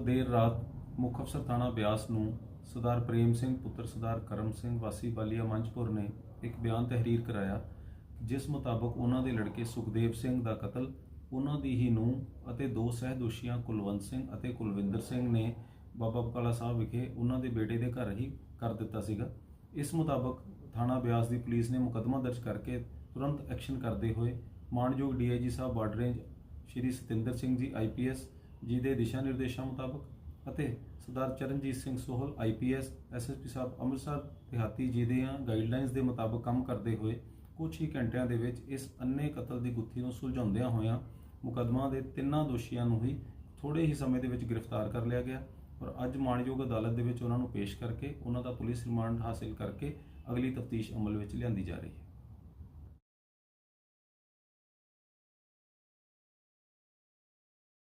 ਦੇਰ ਰਾਤ ਮੁੱਖ ਅਫਸਰ ਥਾਣਾ ਬਿਆਸ ਨੂੰ ਸਰਦਾਰ ਪ੍ਰੇਮ ਸਿੰਘ, ਪੁੱਤਰ ਸਰਦਾਰ ਕਰਮ ਸਿੰਘ, ਵਾਸੀ ਬਾਲੀਆ ਮੰਝਪੁਰ ਨੇ ਇੱਕ ਬਿਆਨ ਤਹਿਰੀਰ ਕਰਾਇਆ, ਜਿਸ ਮੁਤਾਬਕ ਉਹਨਾਂ ਦੇ ਲੜਕੇ ਸੁਖਦੇਵ ਸਿੰਘ ਦਾ ਕਤਲ, ਉਹਨਾਂ ਦੀ ਹੀ ਨੂੰਹ ਅਤੇ ਦੋ ਸਹਿਦੋਸ਼ੀਆਂ ਕੁਲਵੰਤ ਸਿੰਘ ਅਤੇ ਕੁਲਵਿੰਦਰ ਸਿੰਘ ਨੇ ਬਾਬਾ ਬਕਾਲਾ ਸਾਹਿਬ ਵਿਖੇ ਉਹਨਾਂ ਦੇ ਬੇਟੇ ਦੇ ਘਰ ਹੀ ਕਰ ਦਿੱਤਾ ਸੀਗਾ। ਇਸ ਮੁਤਾਬਕ ਥਾਣਾ ਬਿਆਸ ਦੀ ਪੁਲਿਸ ਨੇ ਮੁਕੱਦਮਾ ਦਰਜ ਕਰਕੇ ਤੁਰੰਤ ਐਕਸ਼ਨ ਕਰਦੇ ਹੋਏ ਮਾਨਯੋਗ ਡੀਆਈਜੀ ਸਾਹਿਬ border range Shri Satinder Singh ji IPS ji ਦੇ ਦਿਸ਼ਾ ਨਿਰਦੇਸ਼ਾਂ ਮੁਤਾਬਕ ਅਤੇ ਸਰਦਾਰ ਚਰਨਜੀਤ ਸਿੰਘ ਸੋਹਲ ਆਈਪੀਐਸ ਐਸਐਸਪੀ ਸਾਹਿਬ, ਅੰਮ੍ਰਿਤਸਰ, ਦਿਹਾਤੀ ਜੀ ਦੇ ਗਾਈਡਲਾਈਨਸ ਦੇ ਮੁਤਾਬਕ ਕੰਮ ਕਰਦੇ ਹੋਏ ਕੁਝ ਹੀ ਘੰਟਿਆਂ ਦੇ ਵਿੱਚ ਇਸ ਅੰਨੇ ਕਤਲ ਦੀ ਗੁੱਥੀ ਨੂੰ ਸੁਲਝਾਉਂਦਿਆਂ ਹੋਇਆਂ ਮੁਕੱਦਮਾ ਦੇ ਤਿੰਨਾਂ ਦੋਸ਼ੀਆਂ ਨੂੰ ਹੀ ਥੋੜੇ ਹੀ ਸਮੇਂ ਦੇ ਵਿੱਚ ਗ੍ਰਿਫਤਾਰ ਕਰ ਲਿਆ ਗਿਆ ਔਰ ਅੱਜ ਮਾਣਯੋਗ ਅਦਾਲਤ ਦੇ ਵਿੱਚ ਉਹਨਾਂ ਨੂੰ ਪੇਸ਼ ਕਰਕੇ ਉਹਨਾਂ ਦਾ ਪੁਲਿਸ ਰਿਮਾਂਡ ਹਾਸਲ ਕਰਕੇ ਅਗਲੀ ਤਫਤੀਸ਼ ਅਮਲ ਵਿੱਚ ਲਿਆਂਦੀ ਜਾ ਰਹੀ ਹੈ।